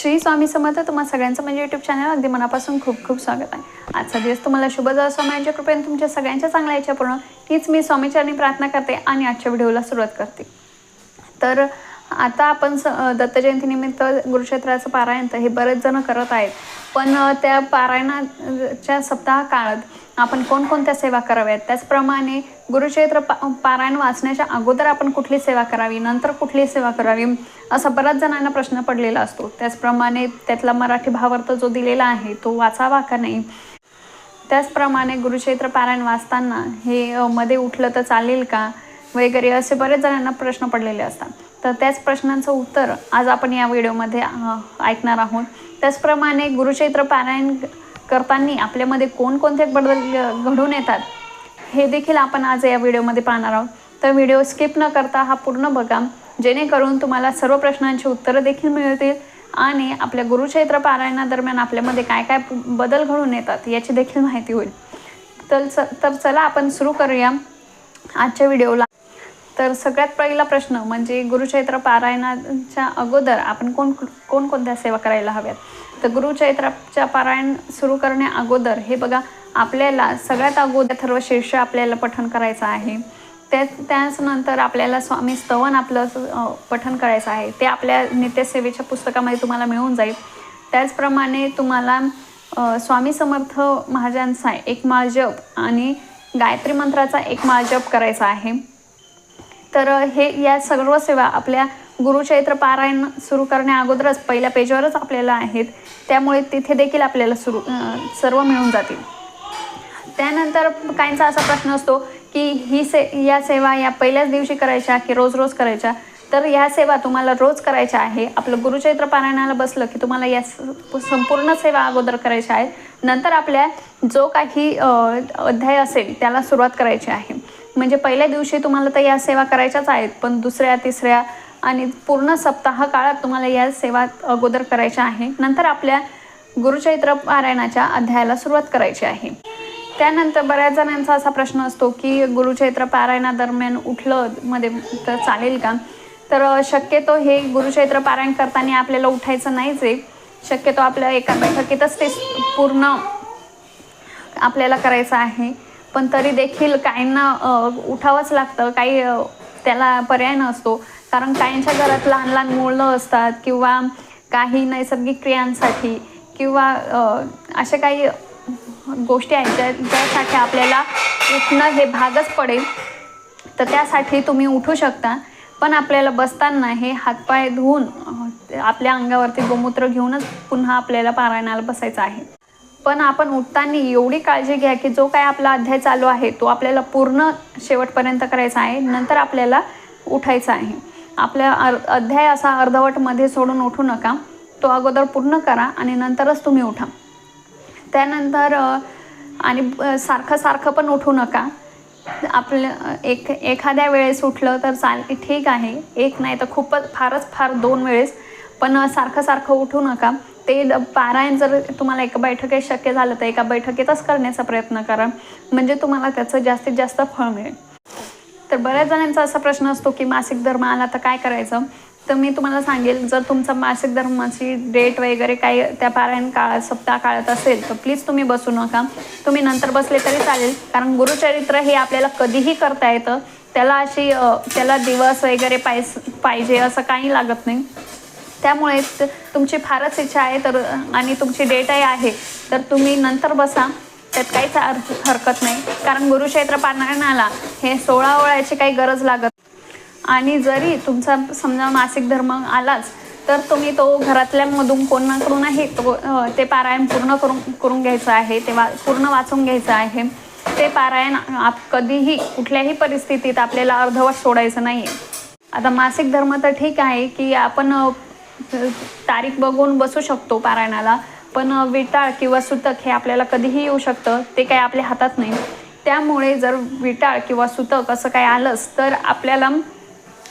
श्री स्वामी समर्थ तुम्हा सगळ्यांचं म्हणजे यूट्यूब चॅनल अगदी मनापासून खूप खूप स्वागत आहे. आजचा दिवस तुम्हाला शुभ जाऊ स्वामींच्या कृपेने तुमच्या सगळ्यांच्या चांगल्या याच्या पूर्ण हीच मी स्वामीचरणी प्रार्थना करते आणि आजच्या व्हिडिओला सुरुवात करते. तर आता आपण स दत्त जयंतीनिमित्त गुरुक्षेत्राचं पारायण तर हे बरेच जण करत आहेत. पण त्या पारायणाच्या सप्ताह काळात आपण कोणकोणत्या सेवा कराव्यात? त्याचप्रमाणे गुरुक्षेत्र पा पारायण वाचण्याच्या अगोदर आपण कुठली सेवा करावी? नंतर कुठली सेवा करावी? असा बऱ्याच जणांना प्रश्न पडलेला असतो. त्याचप्रमाणे त्यातला मराठी भावार्थ जो दिलेला आहे तो वाचावा का नाही? त्याचप्रमाणे गुरुक्षेत्र पारायण वाचताना हे मध्ये उठलं तर चालेल का? वगैरे असे बरेच जणांना प्रश्न पडलेले असतात. तर त्याच प्रश्नांचं उत्तर आज आपण या व्हिडिओमध्ये ऐकणार आहोत. त्याचप्रमाणे गुरुक्षेत्र पारायण करताना आपल्यामध्ये कोणकोणते बदल घडून येतात हे देखील आपण आज या व्हिडिओमध्ये पाहणार आहोत. तर व्हिडिओ स्किप न करता हा पूर्ण बघा. जेणेकरून तुम्हाला सर्व प्रश्नांची उत्तरं देखील मिळतील आणि आपल्या गुरुक्षेत्र पारायणादरम्यान आपल्यामध्ये काय काय बदल घडून येतात याची देखील माहिती होईल. तर च तर चला आपण सुरू करूया आजच्या व्हिडिओला. तर सगळ्यात पहिला प्रश्न म्हणजे गुरुचैत्र पारायणाच्या अगोदर आपण कोण कोणकोणत्या सेवा करायला हव्यात? तर गुरुचैत्राच्या पारायण सुरू करण्या अगोदर हे बघा आपल्याला सगळ्यात अगोदर सर्व शीर्ष आपल्याला पठण करायचं आहे. त्या त्याच नंतर आपल्याला स्वामी स्तवन आपलं पठण करायचं आहे. ते आपल्या नित्यसेवेच्या पुस्तकामध्ये तुम्हाला मिळून जाईल. त्याचप्रमाणे तुम्हाला स्वामी समर्थ महाजांचा एक माळ जप आणि गायत्री मंत्राचा एक माळ जप करायचा आहे. तर हे या सर्व सेवा आपल्या गुरुचैत्र पारायण सुरू करण्या अगोदरच पहिल्या पेजवरच आपल्याला आहेत. त्यामुळे तिथे देखील आपल्याला सुरू सर्व मिळून जातील. त्यानंतर काहींचा असा प्रश्न असतो की ही से या सेवा या पहिल्याच दिवशी करायच्या की रोज रोज करायच्या? तर ह्या सेवा तुम्हाला रोज करायच्या आहे. आपलं गुरुचैत्र पारायणाला बसलं की तुम्हाला या स- संपूर्ण सेवा अगोदर करायच्या आहेत. नंतर आपल्या जो काही अध्याय असेल त्याला सुरुवात करायची आहे. म्हणजे पहिल्या दिवशी तुम्हाला तर या सेवा करायच्याच आहेत पण दुसऱ्या तिसऱ्या आणि पूर्ण सप्ताह काळात तुम्हाला या सेवा अगोदर करायच्या आहे. नंतर आपल्या गुरुचैत्र पारायणाच्या अध्यायाला सुरुवात करायची आहे. त्यानंतर बऱ्याच जणांचा असा प्रश्न असतो की गुरुचैत्र पारायणादरम्यान उठलं मध्ये तर चालेल का? तर शक्यतो हे गुरुचैत्र पारायण करताना आपल्याला उठायचं नाहीच आहे शक्यतो आपल्या एका बैठकीतच ते पूर्ण आपल्याला करायचं आहे. पण तरी देखील काहींना उठावंच लागतं. काही त्याला पर्याय नसतो. कारण काहींच्या घरात लहान लहान मुलं असतात किंवा काही नैसर्गिक क्रियांसाठी किंवा अशा काही गोष्टी आहेत ज्या ज्यासाठी आपल्याला उठणं हे भागच पडेल. तर त्यासाठी तुम्ही उठू शकता. पण आपल्याला बसताना हे हातपाय धुवून आपल्या अंगावरती गोमूत्र घेऊनच पुन्हा आपल्याला पारायणाला बसायचं आहे. पण आपण उठताना एवढी काळजी घ्या की जो काय आपला अध्याय चालू आहे तो आपल्याला पूर्ण शेवटपर्यंत करायचा आहे नंतर आपल्याला उठायचं आहे. आपल्या अर अध्याय असा अर्धवटमध्ये सोडून उठू नका. तो अगोदर पूर्ण करा आणि नंतरच तुम्ही उठा. त्यानंतर आणि सारखं सारखं पण उठू नका. आपलं एक एखाद्या वेळेस उठलं तर चाल ठीक आहे. एक नाही तर खूपच फारच फार दोन वेळेस. पण सारखं सारखं उठू नका. ते पारायण जर तुम्हाला एका बैठकीत शक्य झालं तर एका बैठकीतच करण्याचा प्रयत्न करा. म्हणजे तुम्हाला त्याचं जास्तीत जास्त फळ मिळेल. तर बऱ्याच जणांचा असा प्रश्न असतो की मासिक धर्म आला तर काय करायचं? तर मी तुम्हाला सांगेल जर तुमचा मासिक धर्माची डेट वगैरे काही त्या पारायण काळात सप्ताह काळात असेल तर प्लीज तुम्ही बसू नका. तुम्ही नंतर बसले तरी चालेल कारण गुरुचरित्र हे आपल्याला कधीही करता येतं. त्याला अशी त्याला दिवस वगैरे पाहिजे असं काही लागत नाही. त्यामुळे तुमची फारच इच्छा आहे तर आणि तुमची डेटही आहे तर तुम्ही नंतर बसा. त्यात काहीच अर्थ हरकत नाही. कारण गुरुक्षेत्र पारायणाला हे सोळा ओळायची काही गरज लागत आणि जरी तुमचा समजा मासिक धर्म आलाच तर तुम्ही तो घरातल्यामधून कोणाकडूनही तो ते पारायण पूर्ण करून करून घ्यायचं आहे ते वा पूर्ण वाचून घ्यायचं आहे. ते पारायण आप कधीही कुठल्याही परिस्थितीत आपल्याला अर्धवट सोडायचं नाही आता मासिक धर्म तर ठीक आहे की आपण तारीख बघून बसू शकतो पारायणाला. पण विटाळ किंवा सुतक हे आपल्याला कधीही येऊ शकतं. ते काही आपल्या हातात नाही. त्यामुळे जर विटाळ किंवा सुतक असं काही आलंच तर आपल्याला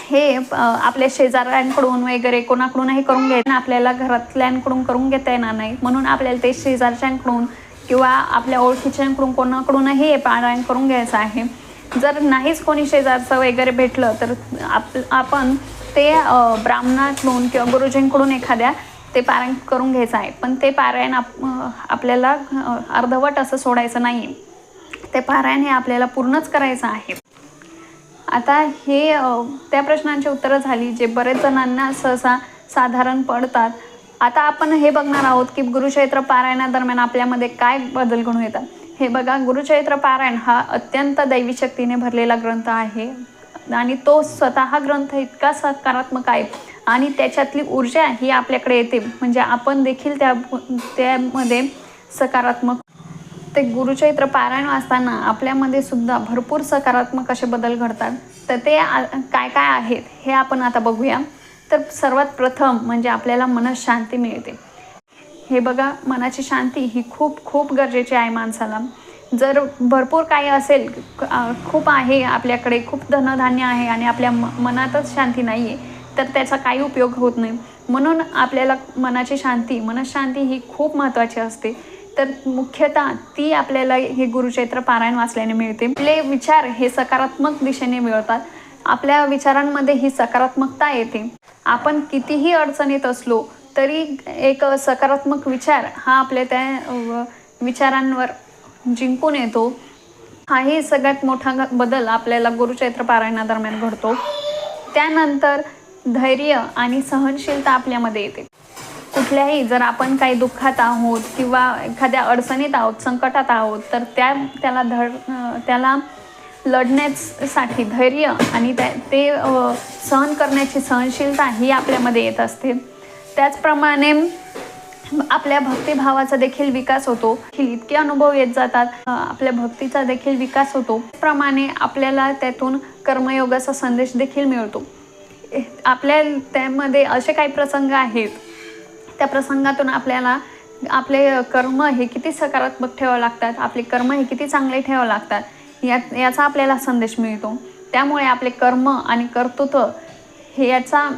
हे आपल्या शेजाऱ्यांकडून वगैरे कोणाकडूनही करून घ्यायला आपल्याला घरातल्यांकडून करून घेता येणार नाही. म्हणून आपल्याला ते शेजारच्यांकडून किंवा आपल्या ओळखीच्यांकडून कोणाकडूनही हे पारायण करून घ्यायचं आहे. जर नाहीच कोणी शेजारचं वगैरे भेटलं तर आप आपण ते ब्राह्मणाकडून किंवा गुरुजींकडून एखाद्या ते पारायण करून घ्यायचं आहे. पण ते पारायण आप आपल्याला अर्धवट असं सोडायचं नाही आहे ते पारायण हे आपल्याला पूर्णच करायचं आहे. आता हे त्या प्रश्नांची उत्तरं झाली जे बरेच जणांना सहसा साधारण पडतात. आता आपण हे बघणार आहोत की गुरुचैत्र पारायणादरम्यान आपल्यामध्ये काय बदल घडून येतात. हे बघा गुरुचैत्र पारायण हा अत्यंत दैवी शक्तीने भरलेला ग्रंथ आहे. आणि तो स्वतः ग्रंथ इतका सकारात्मक आहे. आणि त्याच्यातली ऊर्जा ही आपल्याकडे येते. म्हणजे आपण देखील त्या त्यामध्ये सकारात्मक ते गुरुचैत्र पारायण वाचताना आपल्यामध्ये सुद्धा भरपूर सकारात्मक असे बदल घडतात. तर ते काय काय आहेत हे आपण आता बघूया. तर सर्वात प्रथम म्हणजे आपल्याला मनशांती मिळते. हे बघा मनाची शांती ही खूप खूप गरजेची आहे माणसाला. जर भरपूर काही असेल खूप आहे आपल्याकडे खूप धनधान्य आहे आणि आपल्या म मनातच शांती नाही आहे तर त्याचा काही उपयोग होत नाही. म्हणून आपल्याला मनाची शांती मनशांती ही खूप महत्त्वाची असते. तर मुख्यतः ती आपल्याला हे गुरुचैत्र पारायण वाचल्याने मिळते. आपले विचार हे सकारात्मक दिशेने मिळतात. आपल्या विचारांमध्ये ही सकारात्मकता येते. आपण कितीही अडचणीत असलो तरी एक सकारात्मक विचार हा आपल्या त्या विचारांवर जिंकून येतो. हाही सगळ्यात मोठा ग- बदल आपल्याला गुरुचैत्र पारायणादरम्यान घडतो. त्यानंतर धैर्य आणि सहनशीलता आपल्यामध्ये येते. कुठल्याही जर आपण काही दुःखात आहोत किंवा एखाद्या अडचणीत आहोत संकटात आहोत तर त्या त्याला धड त्याला लढण्यासाठी धैर्य आणि त्या ते सहन करण्याची सहनशीलता ही आपल्यामध्ये येत असते. त्याचप्रमाणे आपल्या भक्तिभावाचा देखील विकास होतो. इतके अनुभव येत जातात. आपल्या भक्तीचा देखील विकास होतो. त्याप्रमाणे आपल्याला त्यातून कर्मयोगाचा संदेश देखील मिळतो. आपल्या त्यामध्ये असे काही प्रसंग आहेत. त्या प्रसंगातून आपल्याला आपले कर्म हे किती सकारात्मक ठेवावं लागतात. आपले कर्म हे किती चांगले ठेवावं लागतात. या याचा आपल्याला संदेश मिळतो. त्यामुळे आपले कर्म आणि कर्तृत्व हे याचा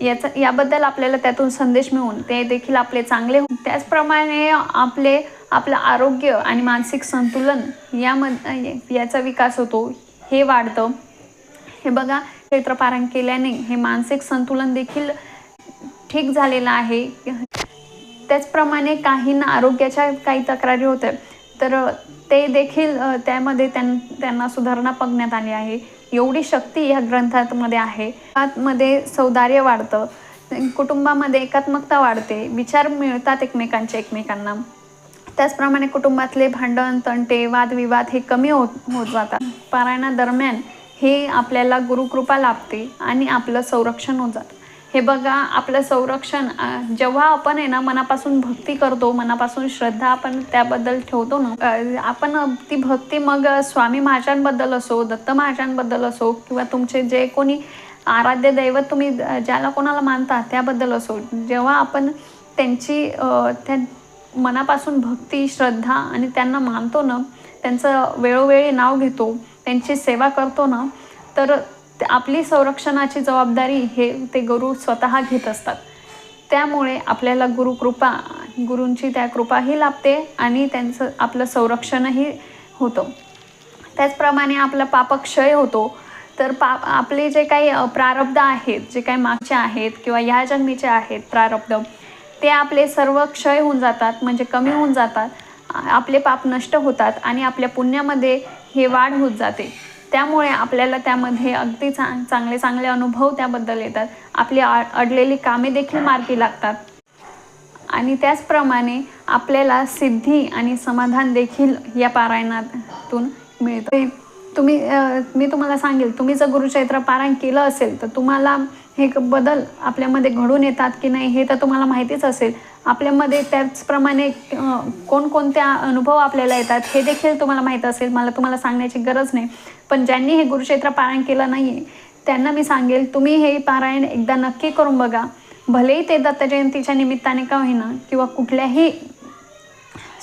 याचा याबद्दल आपल्याला त्यातून संदेश मिळून ते देखील आपले चांगले होऊन त्याचप्रमाणे आपले आपलं आरोग्य आणि मानसिक संतुलन यामध्ये याचा विकास होतो हे वाढतं. हे बघा क्षेत्रपारण केल्याने हे मानसिक संतुलन देखील ठीक झालेलं आहे. त्याचप्रमाणे काहींना आरोग्याच्या काही तक्रारी होत्या तर ते देखील त्यामध्ये त्यां त्यांना सुधारणा बघण्यात आली आहे. एवढी शक्ती ह्या ग्रंथामध्ये आहे. आतमध्ये सौदार्य वाढतं. कुटुंबामध्ये एकात्मकता वाढते. विचार मिळतात एकमेकांचे एकमेकांना. त्याचप्रमाणे कुटुंबातले भांडण तंटे वादविवाद हे कमी होत होत जातात. पारायणादरम्यान हे आपल्याला गुरुकृपा लाभते आणि आपलं संरक्षण होत जातं. हे बघा आपलं संरक्षण जेव्हा आपण आहे ना मनापासून भक्ती करतो मनापासून श्रद्धा आपण त्याबद्दल ठेवतो ना आपण ती भक्ती मग स्वामी महाराजांबद्दल असो दत्त महाराजांबद्दल असो किंवा तुमचे जे कोणी आराध्य दैवत तुम्ही ज्याला कोणाला मानता त्याबद्दल असो जेव्हा आपण त्यांची त्या मनापासून भक्ती श्रद्धा आणि त्यांना मानतो ना त्यांचं वेळोवेळी नाव घेतो त्यांची सेवा करतो ना तर आपली संरक्षणाची जबाबदारी हे ते गुरु स्वतः घेत असतात. त्यामुळे आपल्याला गुरुकृपा गुरूंची त्या कृपाही लाभते आणि त्यांचं आपलं संरक्षणही होतं. त्याचप्रमाणे आपला पापक्षय होतो. तर पा आपले जे काही प्रारब्ध आहेत जे काही मागचे आहेत किंवा ह्या जन्मीचे आहेत प्रारब्ध ते आपले सर्व क्षय होऊन जातात म्हणजे कमी होऊन जातात. आपले पाप नष्ट होतात आणि आपल्या पुण्यामध्ये हे वाढ होत जाते. त्यामुळे आपल्याला त्यामध्ये अगदी चांग चांगले चांगले अनुभव त्याबद्दल येतात. आपली आ अडलेली कामे देखील मार्गी लागतात. आणि त्याचप्रमाणे आपल्याला सिद्धी आणि समाधान देखील या पारायणातून मिळतं. तुम्ही मी तुम्हाला सांगेल तुम्ही जर गुरुचैत्र पारायण केलं असेल तर तुम्हाला हे क- बदल आपल्यामध्ये घडून येतात की नाही हे तर तुम्हाला माहितीच असेल. आपल्यामध्ये त्याचप्रमाणे कोणकोणत्या अनुभव आपल्याला येतात हे देखील तुम्हाला माहीत असेल. मला तुम्हाला सांगण्याची गरज नाही. पण ज्यांनी हे गुरुक्षेत्र पारायण केलं नाही आहे त्यांना मी सांगेल तुम्ही हे पारायण एकदा नक्की करून बघा. भलेही ते दत्त जयंतीच्या निमित्ताने का होईना किंवा कुठल्याही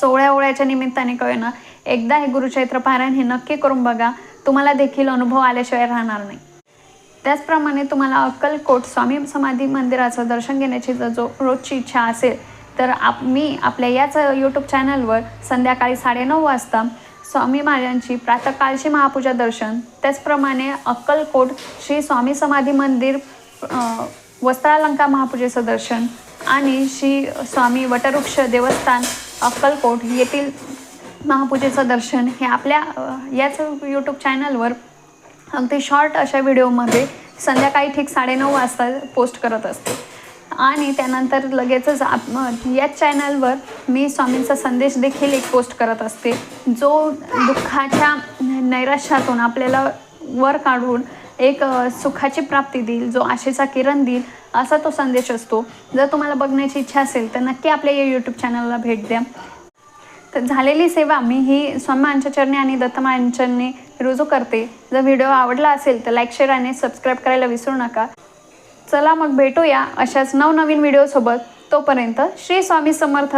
सोहळ्या ओळ्याच्या निमित्ताने का होईना एकदा हे गुरुक्षेत्र पारायण हे नक्की करून बघा. तुम्हाला देखील अनुभव आल्याशिवाय राहणार नाही. त्याचप्रमाणे तुम्हाला अक्कलकोट स्वामी समाधी मंदिराचं दर्शन घेण्याची जर जो रोजची इच्छा असेल तर आप मी आपल्या याच यूट्यूब चॅनलवर संध्याकाळी साडेनऊ वाजता स्वामी महाराजांची प्रातकाळची महापूजा दर्शन. त्याचप्रमाणे अक्कलकोट श्री स्वामी समाधी मंदिर वस्त्रालंका महापूजेचं दर्शन आणि श्री स्वामी वटवृक्ष देवस्थान अक्कलकोट येथील महापूजेचं दर्शन हे आपल्या याच यूट्यूब चॅनलवर अगदी शॉर्ट अशा व्हिडिओमध्ये संध्याकाळी ठीक साडेनऊ वाजता पोस्ट करत असते. आणि त्यानंतर लगेचच आप याच चॅनलवर मी स्वामींचा संदेश देखील एक पोस्ट करत असते. जो दुःखाच्या नैराश्यातून आपल्याला वर काढून एक सुखाची प्राप्ती देईल जो आशेचा किरण देईल असा तो संदेश असतो. जर तुम्हाला बघण्याची इच्छा असेल तर नक्की आपल्या या यूट्यूब चॅनलला भेट द्या. तर झालेली सेवा मी ही स्वामींच्या चरणी आणि दत्तमायांच्या रुजू करते. जर व्हिडिओ आवडला असेल तर लाईक शेअर आणि सबस्क्राईब करायला विसरू नका. चला मग भेटूया अशाच नवनवीन व्हिडिओसोबत तोपर्यंत श्री स्वामी समर्थ.